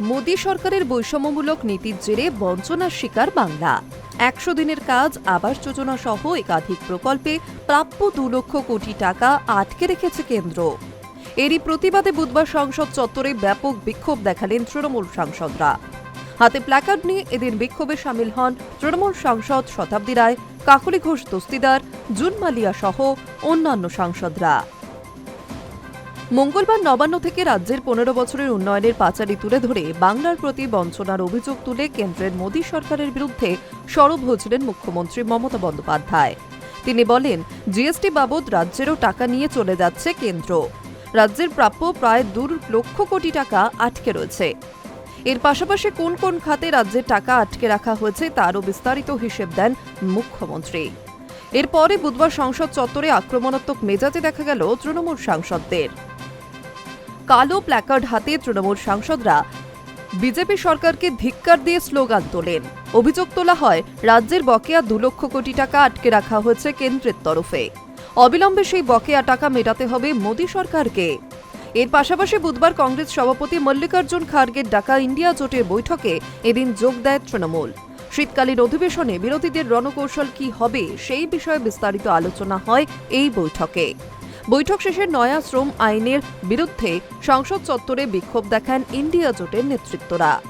মোদী সরকারের বৈষম্যমূলক নীতির জেরে বঞ্চনার শিকার বাংলা। একশো দিনের কাজ, আবাস যোজনা সহ একাধিক প্রকল্পে প্রাপ্য দু লক্ষ কোটি টাকা আটকে রেখেছে কেন্দ্র। এরই প্রতিবাদে বুধবার সংসদ চত্বরে ব্যাপক বিক্ষোভ দেখালেন তৃণমূল সাংসদরা। হাতে প্ল্যাকার্ড নিয়ে এদিন বিক্ষোভে সামিল হন তৃণমূল সাংসদ শতাব্দী রায়, কাকলি ঘোষ দস্তিদার জুন মালিয়া সহ অন্যান্য সাংসদরা। মঙ্গলবার নবান্ন থেকে রাজ্যের পনেরো বছরের উন্নয়নের পাঁচালি তুলে ধরে বাংলার প্রতি বঞ্চনার অভিযোগ তুলে কেন্দ্রের মোদী সরকারের বিরুদ্ধে সরব হয়েছিলেন মুখ্যমন্ত্রী মমতা বন্দ্যোপাধ্যায়। তিনি বলেন, জিএসটি বাবদ রাজ্যেরও টাকা নিয়ে চলে যাচ্ছে কেন্দ্র। রাজ্যের প্রাপ্য প্রায় দু লক্ষ কোটি টাকা আটকে রয়েছে। এর পাশাপাশি কোন কোন খাতে রাজ্যের টাকা আটকে রাখা হয়েছে তারও বিস্তারিত হিসেব দেন মুখ্যমন্ত্রী। এরপরে বুধবার সংসদ চত্বরে আক্রমণাত্মক মেজাজে দেখা গেল তৃণমূল সাংসদদের। কালো প্ল্যাকার্ড হাতে তৃণমূল সাংসদরা। বিজেপি সরকারকে ধিক্কার দিয়ে স্লোগান তোলেন। অভিযোগ তোলা হয়, রাজ্যের বকেয়া দু লক্ষ কোটি টাকা আটকে রাখা হয়েছে কেন্দ্রের তরফে। অবিলম্বে সেই বকেয়া টাকা মেটাতে হবে মোদী সরকারকে। এর পাশাপাশি বুধবার কংগ্রেস সভাপতি মল্লিকার্জুন খার্গের ডাকা ইন্ডিয়া জোটের বৈঠকে এদিন যোগ দেয় তৃণমূল। শীতকালীন অধিবেশনে বিরোধীদের রণকৌশল কি হবে সেই বিষয়ে বিস্তারিত আলোচনা হয় এই বৈঠকে। বৈঠক শেষে নয়া শ্রম আইনের বিরুদ্ধে সংসদ চত্বরে বিক্ষোভ দেখান ইন্ডিয়া জোটের নেতৃত্বরা।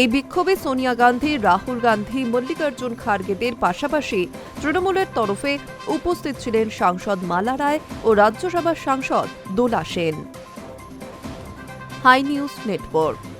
এই বিক্ষোভে সোনিয়া গান্ধী, রাহুল গান্ধী, মল্লিকার্জুন খার্গেদের পাশাপাশি তৃণমূলের তরফে উপস্থিত ছিলেন সাংসদ মালা রায় ও রাজ্যসভার সাংসদ Dola Sen. Hi News Network.